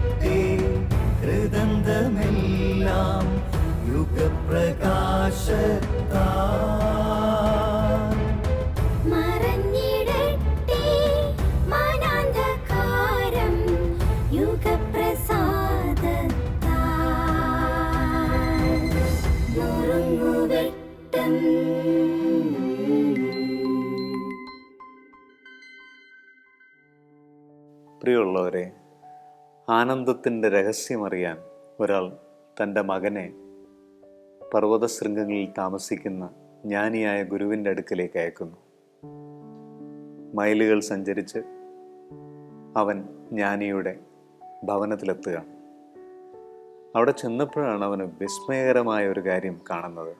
ഇറങ്ങിടട്ടെ ഹൃദന്തമെല്ലാം യുഗപ്രകാശത്താ പ്രിയമുള്ളവരെ ആനന്ദത്തിന്റെ രഹസ്യമറിയാൻ ഒരാൾ തന്റെ മകനെ പർവത ശൃംഗങ്ങളിൽ താമസിക്കുന്ന ജ്ഞാനിയായ ഗുരുവിന്റെ അടുക്കലേക്ക് അയക്കുന്നു. മൈലുകൾ സഞ്ചരിച്ച് അവൻ ജ്ഞാനിയുടെ ഭവനത്തിലെത്തുക അവിടെ ചെന്നപ്പോഴാണ് അവന് വിസ്മയകരമായ ഒരു കാര്യം കാണുന്നത്.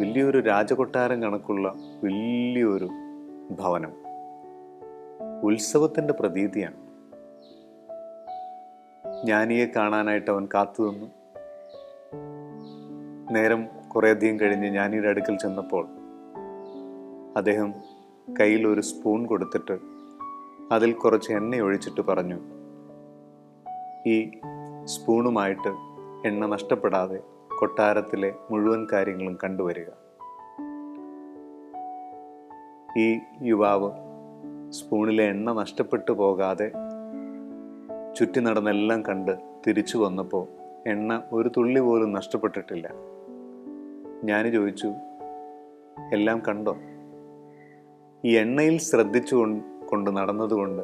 വലിയൊരു രാജകൊട്ടാരം കണക്കുള്ള വലിയൊരു ഭവനം. ഉത്സവത്തിന്റെ പ്രതീതിയാണ്. ജ്ഞാനിയെ കാണാനായിട്ട് അവൻ കാത്തു നിന്നു. നേരം കുറേയധികം കഴിഞ്ഞ് ജ്ഞാനിയുടെ അടുക്കൽ ചെന്നപ്പോൾ അദ്ദേഹം കയ്യിൽ ഒരു സ്പൂൺ കൊടുത്തിട്ട് അതിൽ കുറച്ച് എണ്ണ ഒഴിച്ചിട്ട് പറഞ്ഞു ഈ സ്പൂണുമായിട്ട് എണ്ണ നഷ്ടപ്പെടാതെ കൊട്ടാരത്തിലെ മുഴുവൻ കാര്യങ്ങളും കണ്ടുവരിക. ഈ യുവാവ് സ്പൂണിലെ എണ്ണ നഷ്ടപ്പെട്ടു പോകാതെ ചുറ്റി നടന്നെല്ലാം കണ്ട് തിരിച്ചു വന്നപ്പോൾ എണ്ണ ഒരു തുള്ളി പോലും നഷ്ടപ്പെട്ടിട്ടില്ല. ഞാൻ ചോദിച്ചു എല്ലാം കണ്ടോ? ഈ എണ്ണയിൽ ശ്രദ്ധിച്ചു കൊണ്ട് കൊണ്ട് നടന്നതുകൊണ്ട്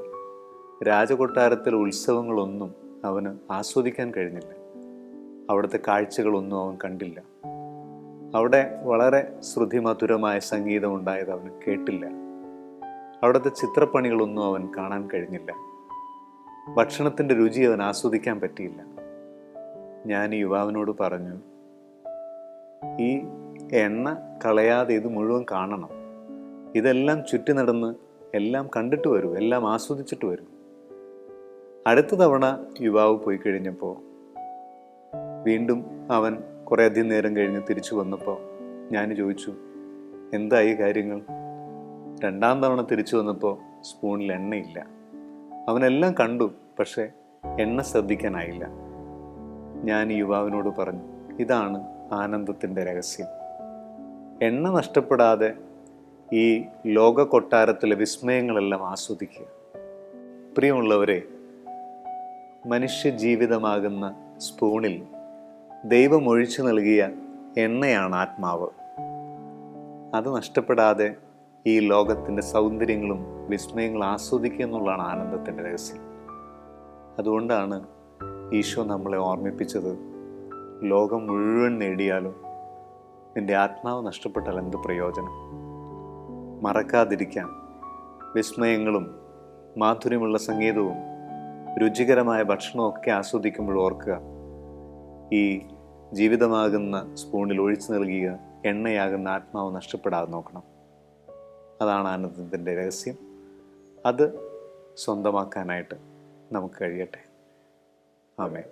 രാജകൊട്ടാരത്തിലെ ഉത്സവങ്ങളൊന്നും അവന് ആസ്വദിക്കാൻ കഴിഞ്ഞില്ല. അവിടുത്തെ കാഴ്ചകളൊന്നും അവൻ കണ്ടില്ല. അവിടെ വളരെ ശ്രുതിമധുരമായ സംഗീതം ഉണ്ടായത് അവന് കേട്ടില്ല. അവിടുത്തെ ചിത്രപ്പണികളൊന്നും അവൻ കാണാൻ കഴിഞ്ഞില്ല. ഭക്ഷണത്തിന്റെ രുചി അവൻ ആസ്വദിക്കാൻ പറ്റിയില്ല. ഞാൻ ഈ യുവാവിനോട് പറഞ്ഞു ഈ എണ്ണ കളയാതെ ഇത് മുഴുവൻ കാണണം. ഇതെല്ലാം ചുറ്റി നടന്ന് എല്ലാം കണ്ടിട്ട് വരും എല്ലാം ആസ്വദിച്ചിട്ട് വരും. അടുത്ത തവണ യുവാവ് പോയി കഴിഞ്ഞപ്പോൾ വീണ്ടും അവൻ കുറേയധികം നേരം കഴിഞ്ഞ് തിരിച്ചു വന്നപ്പോൾ ഞാൻ ചോദിച്ചു എന്തായി കാര്യങ്ങൾ? രണ്ടാം തവണ തിരിച്ചു വന്നപ്പോൾ സ്പൂണിൽ എണ്ണയില്ല. അവനെല്ലാം കണ്ടു പക്ഷേ എണ്ണ ശ്രദ്ധിക്കാനായില്ല. ഞാൻ യുവാവിനോട് പറഞ്ഞു ഇതാണ് ആനന്ദത്തിന്റെ രഹസ്യം. എണ്ണ നഷ്ടപ്പെടാതെ ഈ ലോക കൊട്ടാരത്തിലെ വിസ്മയങ്ങളെല്ലാം ആസ്വദിക്കുക. പ്രിയമുള്ളവരെ മനുഷ്യ ജീവിതമാകുന്ന സ്പൂണിൽ ദൈവം ഒഴിച്ചു നൽകിയ എണ്ണയാണ് ആത്മാവ്. അത് നഷ്ടപ്പെടാതെ ഈ ലോകത്തിന്റെ സൗന്ദര്യങ്ങളും വിസ്മയങ്ങളും ആസ്വദിക്കുക എന്നുള്ളതാണ് ആനന്ദത്തിന്റെ രഹസ്യം. അതുകൊണ്ടാണ് ഈശോ നമ്മളെ ഓർമ്മിപ്പിച്ചത് ലോകം മുഴുവൻ നേടിയാലും നിന്റെ ആത്മാവ് നഷ്ടപ്പെട്ടാൽ എന്ത് പ്രയോജനം? മറക്കാതിരിക്കാൻ വിസ്മയങ്ങളും മാധുര്യമുള്ള സംഗീതവും രുചികരമായ ഭക്ഷണവും ഒക്കെ ആസ്വദിക്കുമ്പോൾ ഓർക്കുക ഈ ജീവിതമാകുന്ന സ്പൂണിൽ ഒഴിച്ചു നൽകിയ എണ്ണയാകുന്ന ആത്മാവ് നഷ്ടപ്പെടാതെ നോക്കണം. അതാണ് ആനന്ദത്തിന്റെ രഹസ്യം. അത് സ്വന്തമാക്കാനായിട്ട് നമുക്ക് കഴിയട്ടെ. ആമേ